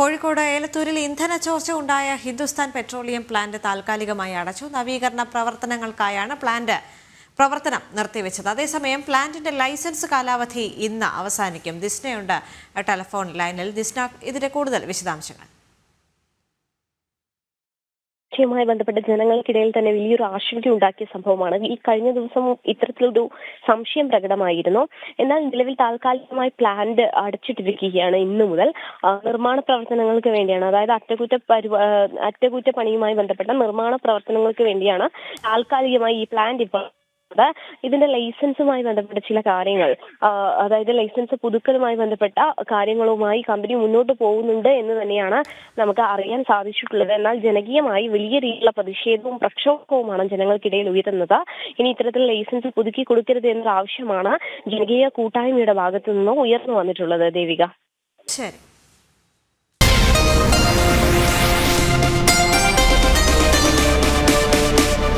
കോഴിക്കോട് ഏലത്തൂരിൽ ഇന്ധന ചോർച്ച ഉണ്ടായ ഹിന്ദുസ്ഥാൻ പെട്രോളിയം പ്ലാന്റ് താൽക്കാലികമായി അടച്ചു. നവീകരണ പ്രവർത്തനങ്ങൾക്കായാണ് പ്ലാന്റ് പ്രവർത്തനം നിർത്തിവെച്ചത്. അതേസമയം പ്ലാന്റിന്റെ ലൈസൻസ് കാലാവധി ഇന്ന് അവസാനിക്കും. ദിസ്നയുണ്ട് ടെലിഫോൺ ലൈനിൽ. ദിസ്ന ഇതിന്റെ കൂടുതൽ വിശദാംശങ്ങൾ. യുമായി ബന്ധപ്പെട്ട് ജനങ്ങൾക്കിടയിൽ തന്നെ വലിയൊരു ആശങ്ക ഉണ്ടാക്കിയ സംഭവമാണ്. ഈ കഴിഞ്ഞ ദിവസം ഇത്തരത്തിലൊരു സംശയം പ്രകടമായിരുന്നു. എന്നാൽ നിലവിൽ താൽക്കാലികമായി പ്ലാന്റ് അടച്ചിട്ടിരിക്കുകയാണ് ഇന്നു മുതൽ. നിർമ്മാണ പ്രവർത്തനങ്ങൾക്ക് വേണ്ടിയാണ്. അതായത് അറ്റകുറ്റ അറ്റകുറ്റപ്പണിയുമായി ബന്ധപ്പെട്ട നിർമ്മാണ പ്രവർത്തനങ്ങൾക്ക് വേണ്ടിയാണ് താൽക്കാലികമായി ഈ പ്ലാന്റ് ഇപ്പോൾ. ഇതിന്റെ ലൈസൻസുമായി ബന്ധപ്പെട്ട ചില കാര്യങ്ങൾ അതായത് ലൈസൻസ് പുതുക്കലുമായി ബന്ധപ്പെട്ട കാര്യങ്ങളുമായി കമ്പനി മുന്നോട്ട് പോകുന്നുണ്ട് എന്ന് തന്നെയാണ് നമുക്ക് അറിയാൻ സാധിച്ചിട്ടുള്ളത്. എന്നാൽ ജനകീയമായി വലിയ രീതിയിലുള്ള പ്രതിഷേധവും പ്രക്ഷോഭവുമാണ് ജനങ്ങൾക്കിടയിൽ ഉയരുന്നത്. ഇനി ഇത്തരത്തിൽ ലൈസൻസ് പുതുക്കി കൊടുക്കരുത് എന്നൊരു ആവശ്യമാണ് ജനകീയ കൂട്ടായ്മയുടെ ഭാഗത്തു നിന്ന് ഉയർന്നു വന്നിട്ടുള്ളത്. ദേവിക. ശരി.